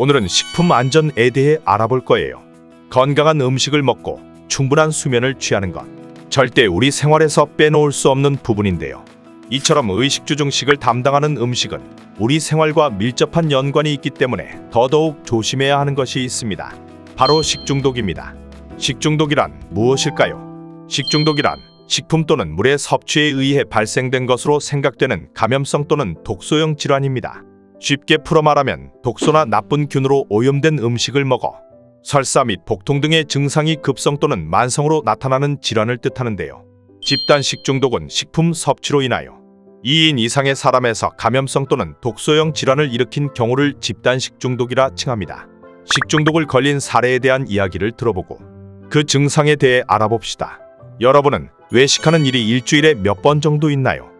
오늘은 식품 안전에 대해 알아볼 거예요. 건강한 음식을 먹고 충분한 수면을 취하는 것. 절대 우리 생활에서 빼놓을 수 없는 부분인데요. 이처럼 의식주 중식을 담당하는 음식은 우리 생활과 밀접한 연관이 있기 때문에 더더욱 조심해야 하는 것이 있습니다. 바로 식중독입니다. 식중독이란 무엇일까요? 식중독이란 식품 또는 물의 섭취에 의해 발생된 것으로 생각되는 감염성 또는 독소형 질환입니다. 쉽게 풀어 말하면 독소나 나쁜 균으로 오염된 음식을 먹어 설사 및 복통 등의 증상이 급성 또는 만성으로 나타나는 질환을 뜻하는데요. 집단 식 중독은 식품 섭취로 인하여 2인 이상의 사람에서 감염성 또는 독소형 질환을 일으킨 경우를 집단 식 중독이라 칭합니다. 식중독을 걸린 사례에 대한 이야기를 들어보고 그 증상에 대해 알아봅시다. 여러분은 외식하는 일이 일주일에 몇 번 정도 있나요?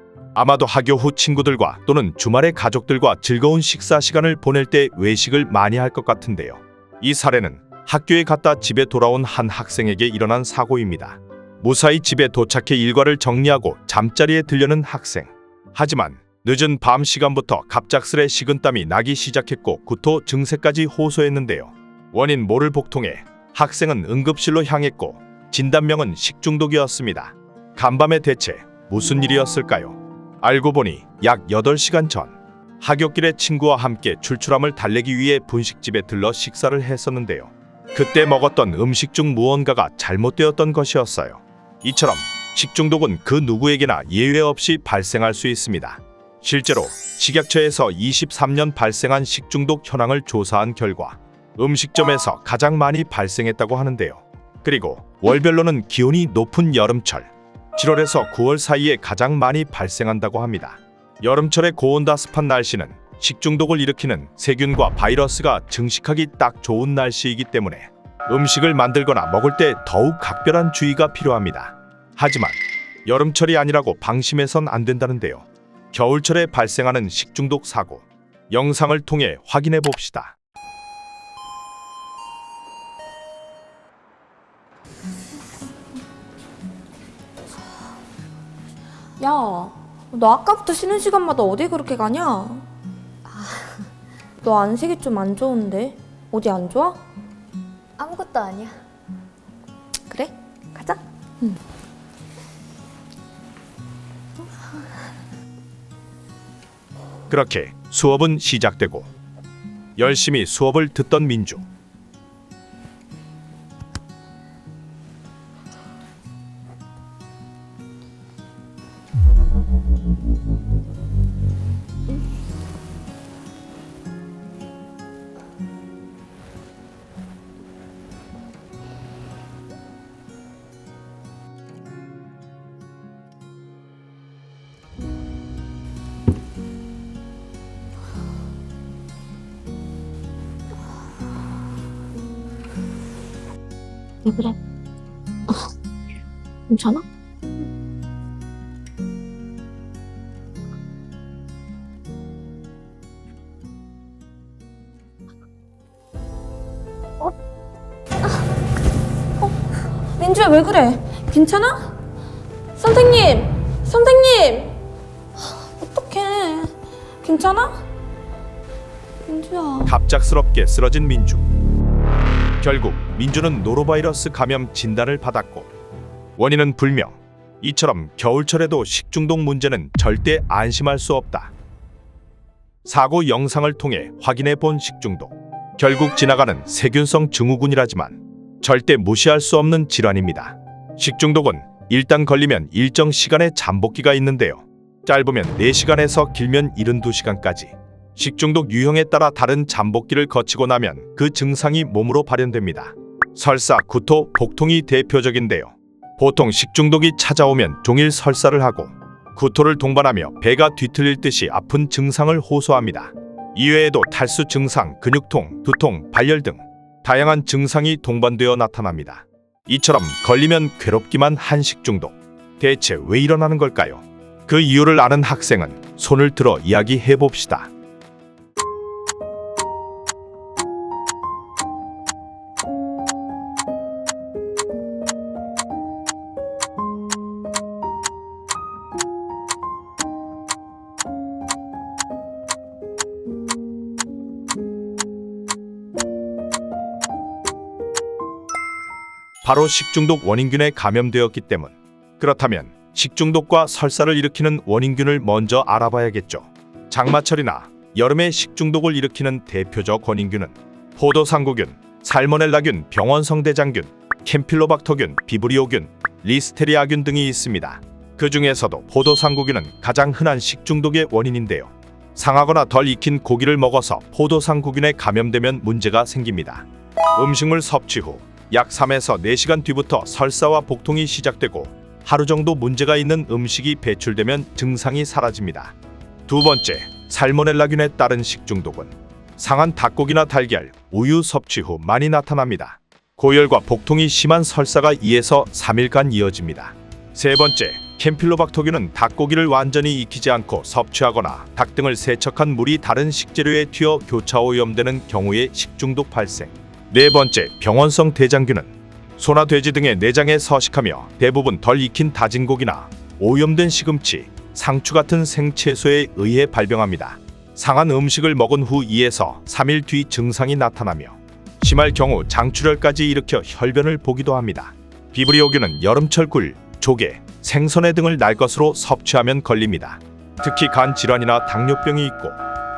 아마도 학교 후 친구들과 또는 주말에 가족들과 즐거운 식사 시간을 보낼 때 외식을 많이 할 것 같은데요. 이 사례는 학교에 갔다 집에 돌아온 한 학생에게 일어난 사고입니다. 무사히 집에 도착해 일과를 정리하고 잠자리에 들려는 학생. 하지만 늦은 밤 시간부터 갑작스레 식은땀이 나기 시작했고 구토 증세까지 호소했는데요. 원인 모를 복통에 학생은 응급실로 향했고 진단명은 식중독이었습니다. 간밤에 대체 무슨 일이었을까요? 알고 보니 약 8시간 전 하굣길에 친구와 함께 출출함을 달래기 위해 분식집에 들러 식사를 했었는데요. 그때 먹었던 음식 중 무언가가 잘못되었던 것이었어요. 이처럼 식중독은 그 누구에게나 예외 없이 발생할 수 있습니다. 실제로 식약처에서 23년 발생한 식중독 현황을 조사한 결과 음식점에서 가장 많이 발생했다고 하는데요. 그리고 월별로는 기온이 높은 여름철 7월에서 9월 사이에 가장 많이 발생한다고 합니다. 여름철의 고온다 습한 날씨는 식중독을 일으키는 세균과 바이러스가 증식하기 딱 좋은 날씨이기 때문에 음식을 만들거나 먹을 때 더욱 각별한 주의가 필요합니다. 하지만 여름철이 아니라고 방심해선 안 된다는데요. 겨울철에 발생하는 식중독 사고 영상을 통해 확인해 봅시다. 야, 너 아까부터 쉬는 시간마다 어디 그렇게 가냐? 너 안색이 좀 안 좋은데 어디 안 좋아? 아무것도 아니야. 그래, 가자. 그렇게 수업은 시작되고 열심히 수업을 듣던 민주. 왜 그래? 괜찮아? 민주야 왜 그래? 괜찮아? 선생님, 선생님. 어떡해? 괜찮아? 민주야. 갑작스럽게 쓰러진 민주. 결국 민주는 노로바이러스 감염 진단을 받았고 원인은 불명. 이처럼 겨울철에도 식중독 문제는 절대 안심할 수 없다. 사고 영상을 통해 확인해 본 식중독. 결국 지나가는 세균성 증후군이라지만 절대 무시할 수 없는 질환입니다. 식중독은 일단 걸리면 일정 시간의 잠복기가 있는데요. 짧으면 4시간에서 길면 72시간까지. 식중독 유형에 따라 다른 잠복기를 거치고 나면 그 증상이 몸으로 발현됩니다. 설사, 구토, 복통이 대표적인데요. 보통 식중독이 찾아오면 종일 설사를 하고 구토를 동반하며 배가 뒤틀릴 듯이 아픈 증상을 호소합니다. 이외에도 탈수 증상, 근육통, 두통, 발열 등 다양한 증상이 동반되어 나타납니다. 이처럼 걸리면 괴롭기만 한 식중독. 대체 왜 일어나는 걸까요? 그 이유를 아는 학생은 손을 들어 이야기해 봅시다. 바로 식중독 원인균에 감염되었기 때문. 그렇다면 식중독과 설사를 일으키는 원인균을 먼저 알아봐야겠죠. 장마철이나 여름에 식중독을 일으키는 대표적 원인균은 포도상구균, 살모넬라균, 병원성대장균, 캠필로박터균, 비브리오균, 리스테리아균 등이 있습니다. 그 중에서도 포도상구균은 가장 흔한 식중독의 원인인데요. 상하거나 덜 익힌 고기를 먹어서 포도상구균에 감염되면 문제가 생깁니다. 음식물 섭취 후 약 3에서 4시간 뒤부터 설사와 복통이 시작되고 하루 정도 문제가 있는 음식이 배출되면 증상이 사라집니다. 두 번째, 살모넬라균에 따른 식중독은 상한 닭고기나 달걀, 우유 섭취 후 많이 나타납니다. 고열과 복통이 심한 설사가 2에서 3일간 이어집니다. 세 번째, 캠필로박터균은 닭고기를 완전히 익히지 않고 섭취하거나 닭 등을 세척한 물이 다른 식재료에 튀어 교차 오염되는 경우에 식중독 발생. 네 번째, 병원성 대장균은 소나 돼지 등의 내장에 서식하며 대부분 덜 익힌 다진 고기나 오염된 시금치, 상추 같은 생채소에 의해 발병합니다. 상한 음식을 먹은 후 2에서 3일 뒤 증상이 나타나며 심할 경우 장출혈까지 일으켜 혈변을 보기도 합니다. 비브리오균은 여름철 굴, 조개, 생선회 등을 날 것으로 섭취하면 걸립니다. 특히 간 질환이나 당뇨병이 있고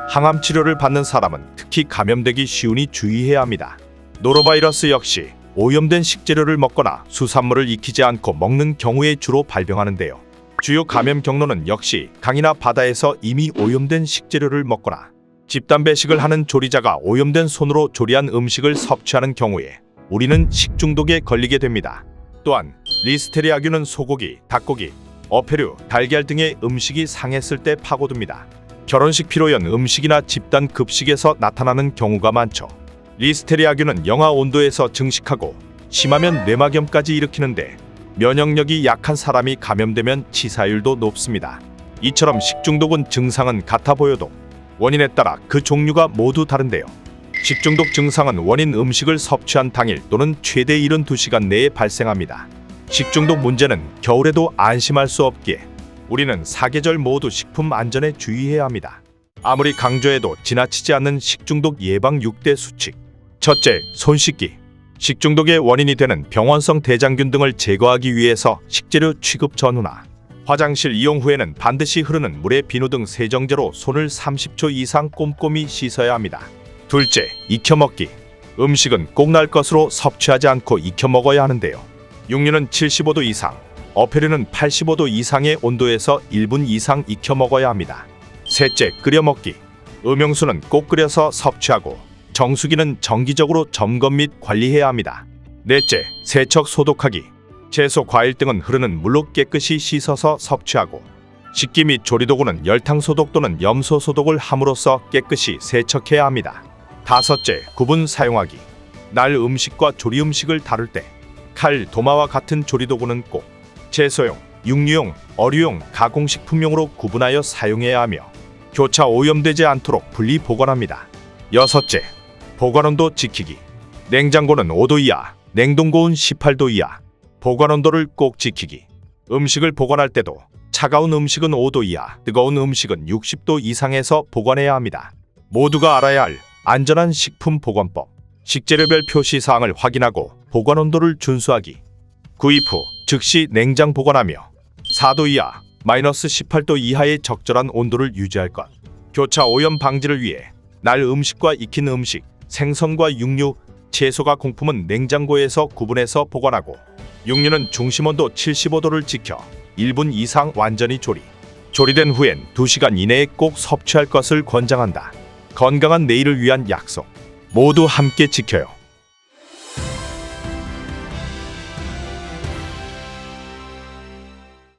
항암 치료를 받는 사람은 특히 감염되기 쉬우니 주의해야 합니다. 노로바이러스 역시 오염된 식재료를 먹거나 수산물을 익히지 않고 먹는 경우에 주로 발병하는데요. 주요 감염 경로는 역시 강이나 바다에서 이미 오염된 식재료를 먹거나 집단 배식을 하는 조리자가 오염된 손으로 조리한 음식을 섭취하는 경우에 우리는 식중독에 걸리게 됩니다. 또한 리스테리아균은 소고기, 닭고기, 어패류, 달걀 등의 음식이 상했을 때 파고듭니다. 결혼식 피로연 음식이나 집단 급식에서 나타나는 경우가 많죠. 리스테리아균은 영하 온도에서 증식하고 심하면 뇌막염까지 일으키는데 면역력이 약한 사람이 감염되면 치사율도 높습니다. 이처럼 식중독은 증상은 같아 보여도 원인에 따라 그 종류가 모두 다른데요. 식중독 증상은 원인 음식을 섭취한 당일 또는 최대 72시간 내에 발생합니다. 식중독 문제는 겨울에도 안심할 수 없기에 우리는 사계절 모두 식품 안전에 주의해야 합니다. 아무리 강조해도 지나치지 않는 식중독 예방 6대 수칙. 첫째, 손 씻기. 식중독의 원인이 되는 병원성 대장균 등을 제거하기 위해서 식재료 취급 전후나 화장실 이용 후에는 반드시 흐르는 물에 비누 등 세정제로 손을 30초 이상 꼼꼼히 씻어야 합니다. 둘째, 익혀 먹기. 음식은 꼭 날 것으로 섭취하지 않고 익혀 먹어야 하는데요. 육류는 75도 이상, 어패류는 85도 이상의 온도에서 1분 이상 익혀 먹어야 합니다. 셋째, 끓여 먹기. 음용수는 꼭 끓여서 섭취하고 정수기는 정기적으로 점검 및 관리해야 합니다. 넷째, 세척 소독하기. 채소, 과일 등은 흐르는 물로 깨끗이 씻어서 섭취하고 식기 및 조리도구는 열탕 소독 또는 염소 소독을 함으로써 깨끗이 세척해야 합니다. 다섯째, 구분 사용하기. 날 음식과 조리 음식을 다룰 때 칼, 도마와 같은 조리도구는 꼭 채소용, 육류용, 어류용, 가공식품용으로 구분하여 사용해야 하며 교차 오염되지 않도록 분리 보관합니다. 여섯째, 보관온도 지키기. 냉장고는 5도 이하, 냉동고는 18도 이하. 보관온도를 꼭 지키기. 음식을 보관할 때도 차가운 음식은 5도 이하, 뜨거운 음식은 60도 이상에서 보관해야 합니다. 모두가 알아야 할 안전한 식품 보관법. 식재료별 표시 사항을 확인하고 보관 온도를 준수하기. 구입 후 즉시 냉장 보관하며 4도 이하, 마이너스 18도 이하의 적절한 온도를 유지할 것. 교차 오염 방지를 위해 날 음식과 익힌 음식, 생선과 육류, 채소가 공품은 냉장고에서 구분해서 보관하고 육류는 중심 온도 75도를 지켜 1분 이상 완전히 조리. 조리된 후엔 2시간 이내에 꼭 섭취할 것을 권장한다. 건강한 내일을 위한 약속. 모두 함께 지켜요.